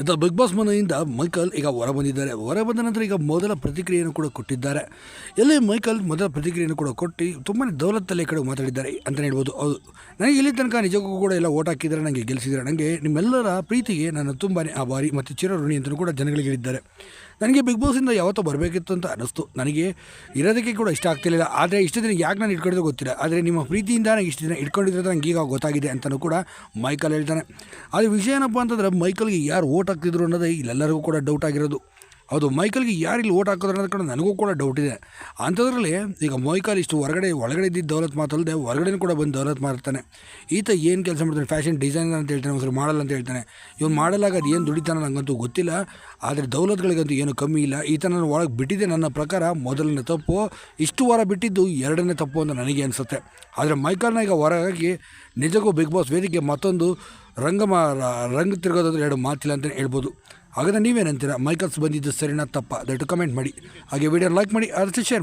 ಇದು big boss ಮನೆಯಿಂದ Michael ಈಗ ಹೊರ ಬಂದಿದ್ದಾರೆ ಹೊರ ಬಂದ ನಂತರ ಈಗ ಮೊದಲ ಪ್ರತಿಕ್ರಿಯೆಯನ್ನು ಕೂಡ ಕೊಟ್ಟಿದ್ದಾರೆ. ಎಲ್ಲಿ ಮೈಕಲ್ ಮೊದಲ ಪ್ರತಿಕ್ರಿಯೆಯನ್ನು ಕೂಡ ಕೊಟ್ಟು ತುಂಬಾ ದೌಲತ್ತಲ್ಲಿ ಕಡೆ ಮಾತಾಡಿದ್ದಾರೆ ಅಂತಲೇ ಹೇಳ್ಬೋದು. ಹೌದು. ನನಗೆ ಇಲ್ಲಿ ತನಕ ನಿಜಕ್ಕೂ ಕೂಡ ಎಲ್ಲ ಓಟ್ ಹಾಕಿದ್ದಾರೆ ನನಗೆ ಗೆಲ್ಲಿಸಿದ್ದಾರೆ ನನಗೆ ನಿಮ್ಮೆಲ್ಲರ ಪ್ರೀತಿಗೆ ನಾನು ತುಂಬಾ ಆಭಾರಿ ಮತ್ತು ಚಿರಋಣಿ ಅಂತಲೂ ಕೂಡ ಜನಗಳಿಗೆ ಹೇಳಿದ್ದಾರೆ. ನನಗೆ ಬಿಗ್ ಬಾಸಿಂದ ಯಾವತ್ತೋ ಬರಬೇಕಿತ್ತು ಅಂತ ಅನ್ನಿಸ್ತು. ನನಗೆ ಇರೋದಕ್ಕೆ ಕೂಡ ಇಷ್ಟ ಆಗ್ತಿರಲಿಲ್ಲ. ಆದರೆ ಇಷ್ಟು ದಿನ ಯಾಕೆ ನಾನು ಇಟ್ಕೊಂಡಿದ್ದು ಗೊತ್ತಿಲ್ಲ. ಆದರೆ ನಿಮ್ಮ ಪ್ರೀತಿಯಿಂದ ನನಗೆ ಇಷ್ಟು ದಿನ ಇಟ್ಕೊಂಡಿದ್ರೆ ನನಗೆ ಈಗ ಗೊತ್ತಾಗಿದೆ ಅಂತಲೂ ಕೂಡ ಮೈಕಲ್ ಹೇಳ್ತಾನೆ. ಅದು ವಿಷಯ ಏನಪ್ಪ ಅಂತಂದರೆ ಮೈಕಲ್ಗೆ ಯಾರು ಓಟ್ ಹಾಕ್ತಿದ್ರು ಅನ್ನೋದೇ ಇಲ್ಲೆಲ್ಲರಿಗೂ ಕೂಡ ಡೌಟ್ ಆಗಿರೋದು. ಹೌದು ಮೈಕಲ್ಗೆ ಯಾರು ಇಲ್ಲಿ ಓಟ್ ಹಾಕೋದ್ರೆ ಅನ್ನೋದು ಕೂಡ ನನಗೂ ಕೂಡ ಡೌಟ್ ಇದೆ. ಅಂಥದ್ರಲ್ಲಿ ಈಗ ಮೈಕಲ್ ಇಷ್ಟು ಹೊರಗಡೆ, ಒಳಗಡೆ ಇದ್ದಿದ್ದು ದೌಲತ್ ಮಾತಲ್ಲದೆ ಹೊರಗಡೆನೂ ಕೂಡ ಬಂದು ದೌಲತ್ ಮಾಡ್ತಾನೆ ಈತ ಏನು ಕೆಲಸ ಮಾಡ್ತಾನೆ ಫ್ಯಾಷನ್ ಡಿಸೈನರ್ ಅಂತ ಹೇಳ್ತಾನೆ, ಒಂದ್ಸರಿ ಮಾಡಲ್ಲ ಅಂತ ಹೇಳ್ತಾನೆ. ಇವನು ಮಾಡಲಾಗ ಅದು ಏನು ದುಡಿತಾನೆ ನನಗಂತೂ ಗೊತ್ತಿಲ್ಲ. ಆದರೆ ದೌಲತ್ಗಳಿಗಂತೂ ಏನು ಕಮ್ಮಿ ಇಲ್ಲ. ಈತ ನಾನು ಒಳಗೆ ಬಿಟ್ಟಿದ್ದೆ ನನ್ನ ಪ್ರಕಾರ ಮೊದಲನೇ ತಪ್ಪು. ಇಷ್ಟು ವಾರ ಬಿಟ್ಟಿದ್ದು ಎರಡನೇ ತಪ್ಪು ಅಂತ ನನಗೆ ಅನಿಸುತ್ತೆ. ಆದರೆ ಮೈಕಲ್ನ ಈಗ ಹೊರಗಾಗಿ ನಿಜಕ್ಕೂ ಬಿಗ್ ಬಾಸ್ ವೇದಿಕೆ ಮತ್ತೊಂದು ರಂಗಮ ರಂಗ ತಿರುಗೋದಾದ್ರೆ ಎರಡು ಮಾತಿಲ್ಲ ಅಂತಲೇ ಹೇಳ್ಬೋದು. ಹಾಗಾದ್ರೆ ನೀವೇನಂತೀರಾ? ಮೈಕಲ್ಸ್ ಬಂದಿದ್ದು ಸರಿನಾ ತಪ್ಪ? ದಯವಿಟ್ಟು ಕಮೆಂಟ್ ಮಾಡಿ. ಹಾಗೆ ವಿಡಿಯೋ ಲೈಕ್ ಮಾಡಿ ಅದಕ್ಕೆ ಶೇರ್